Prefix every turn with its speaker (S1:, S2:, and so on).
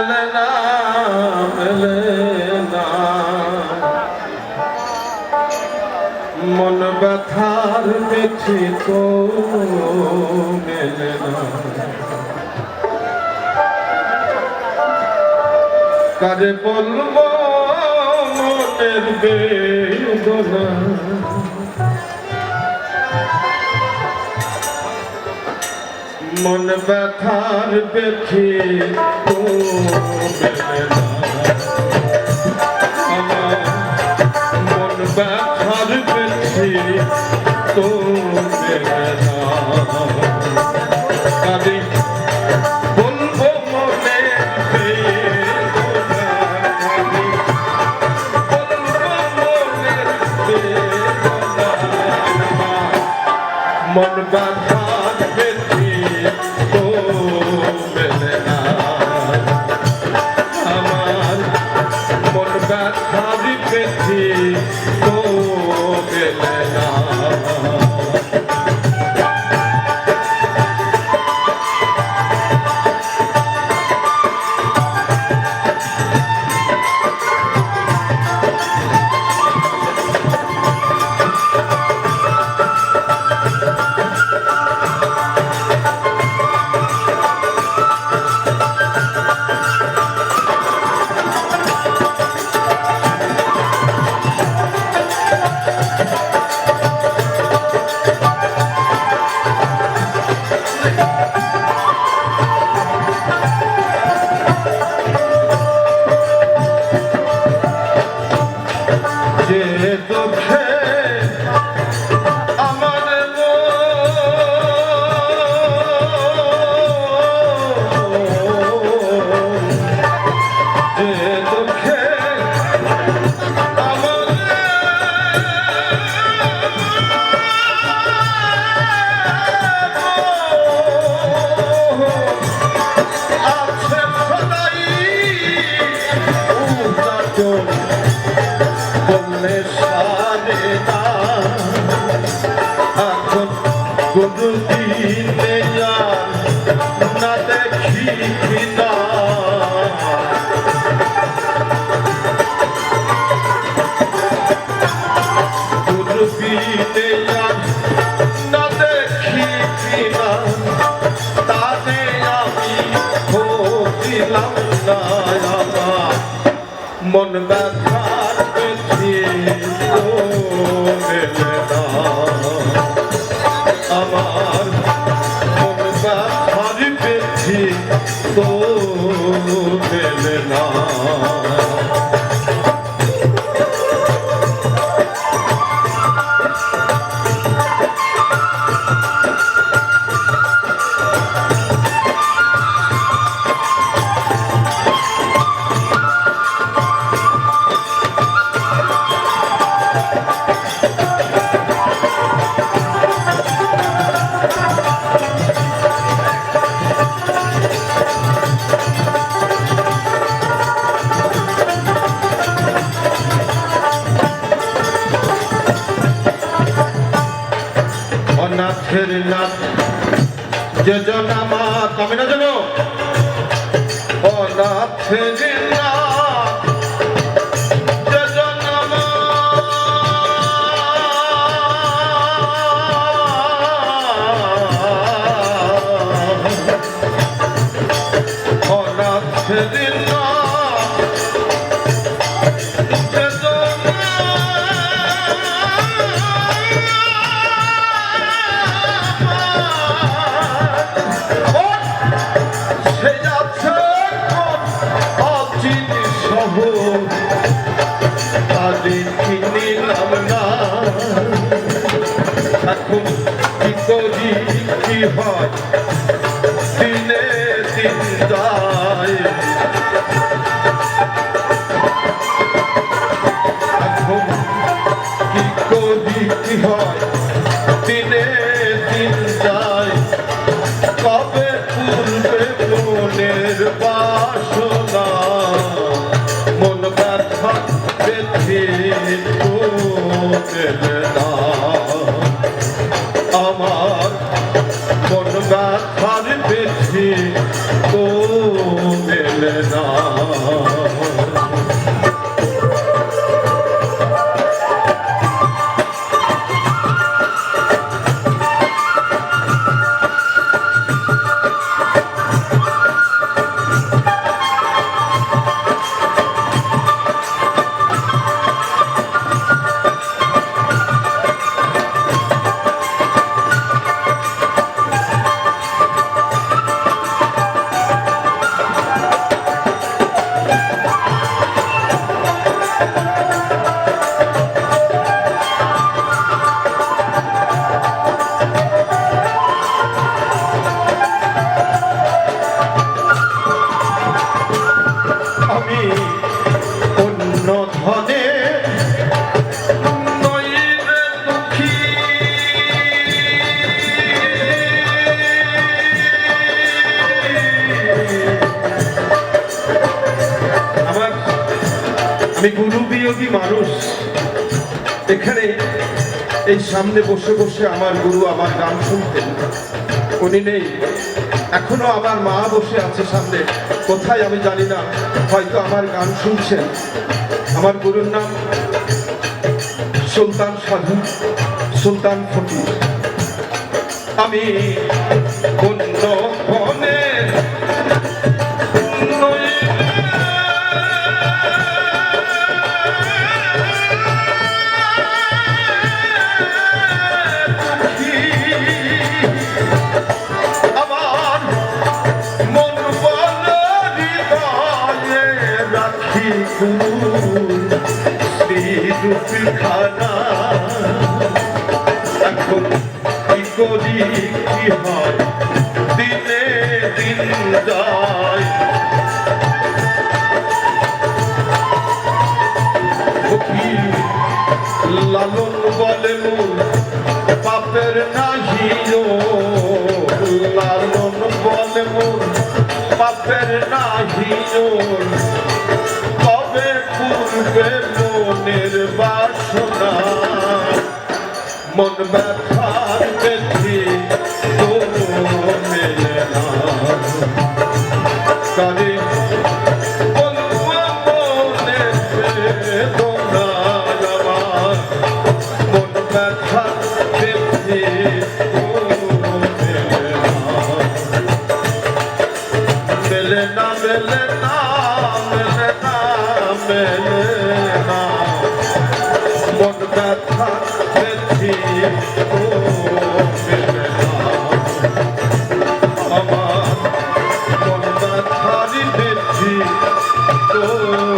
S1: মেলে না মন ব্যথার বেছে তো মেলে কারে বলব মনের বেদনা মন ব্যথার আমার মন ব্যথার বেছে তো মেলে না বললে সারে না। এখন কোনো দিনে না দেখি মন অনাথের নাথ যোজনা মা কমে না ও না নাথ এখন কি কি হয়? আমার মন ব্যথার বেশি তো মেলে না। আমি গুরু বিয়োগী মানুষ। এখানে এই সামনে বসে বসে আমার গুরু আমার গান শুনতেন। উনি নেই। এখনও আমার মা বসে আছে সামনে। কোথায় আমি জানি না। হয়তো আমার গান শুনছেন। আমার গুরুর নাম সুলতান সাধু, সুলতান ফকির। আমি অন্য খানা এখন কি করি কি হয় দিনে দিন যায়। লালন বলে মূল পাপের নাহিও লালন বলে নাহিও তবে পূর্বে মনের বাসনা। মন ব্যথার বেশি মেলে না। কারে বলব বেশি মেলে না